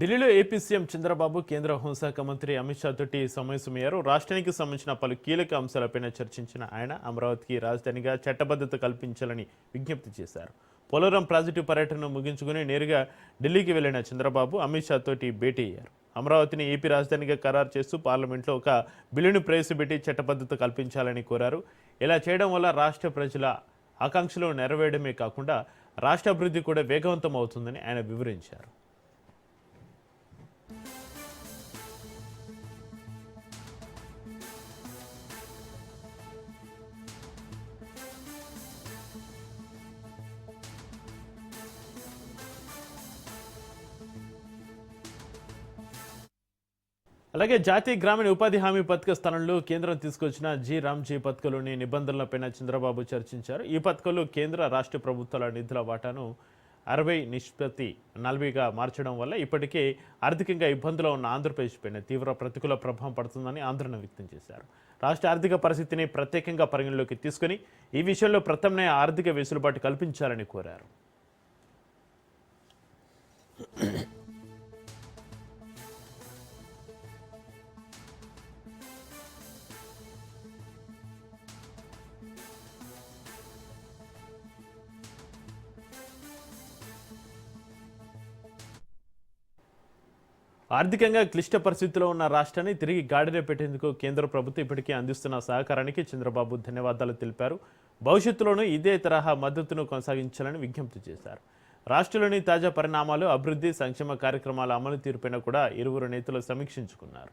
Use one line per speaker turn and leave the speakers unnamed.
ఢిల్లీలో AP CM Chandrababu కేంద్ర హోంశాఖ మంత్రి అమిత్ షా తోటి సమావేశమయ్యారు రాష్ట్రానికి సంబంధించిన పలు కీలక అంశాలపైన చర్చించిన ఆయన అమరావతికి రాజధానిగా చట్టబద్ధత కల్పించాలని విజ్ఞప్తి చేశారు. పోలవరం ప్రాజెక్టు పర్యటనను ముగించుకుని నేరుగా ఢిల్లీకి వెళ్ళిన చంద్రబాబు అమిత్ షా తోటి భేటీ అయ్యారు. అమరావతిని ఏపీ రాజధానిగా ఖరారు చేస్తూ పార్లమెంట్లో ఒక బిల్లును ప్రవేశపెట్టి చట్టబద్ధత కల్పించాలని కోరారు. ఇలా చేయడం వల్ల రాష్ట్ర ప్రజల ఆకాంక్షలు నెరవేయడమే కాకుండా రాష్ట్ర అభివృద్ధి కూడా వేగవంతం అవుతుందని ఆయన వివరించారు. అలాగే జాతీయ గ్రామీణ ఉపాధి హామీ పథక స్థానంలో కేంద్రం తీసుకొచ్చిన జీ రామ్జీ పథకంలోని నిబంధనలపైన చంద్రబాబు చర్చించారు. ఈ పథకంలో కేంద్ర రాష్ట్ర ప్రభుత్వాల నిధుల వాటాను అరవై నిష్పత్తి నలభైగా మార్చడం వల్ల ఇప్పటికే ఆర్థికంగా ఇబ్బందులో ఉన్న ఆంధ్రప్రదేశ్ పైన తీవ్ర ప్రతికూల ప్రభావం పడుతుందని ఆందోళన వ్యక్తం చేశారు. రాష్ట్ర ఆర్థిక పరిస్థితిని ప్రత్యేకంగా పరిగణలోకి తీసుకుని ఈ విషయంలో ప్రత్యామ్నాయ ఆర్థిక వెసులుబాటు కల్పించాలని కోరారు. ఆర్థికంగా క్లిష్ట పరిస్థితిలో ఉన్న రాష్ట్రాన్ని తిరిగి గాడిలో పెట్టేందుకు కేంద్ర ప్రభుత్వం ఇప్పటికే అందిస్తున్న సహకారానికి చంద్రబాబు ధన్యవాదాలు తెలిపారు. భవిష్యత్తులోనూ ఇదే తరహా మద్దతును కొనసాగించాలని విజ్ఞప్తి చేశారు. రాష్ట్రంలోని తాజా పరిణామాలు అభివృద్ధి సంక్షేమ కార్యక్రమాల అమలు తీరుపైన కూడా ఇరువురు నేతలు సమీక్షించుకున్నారు.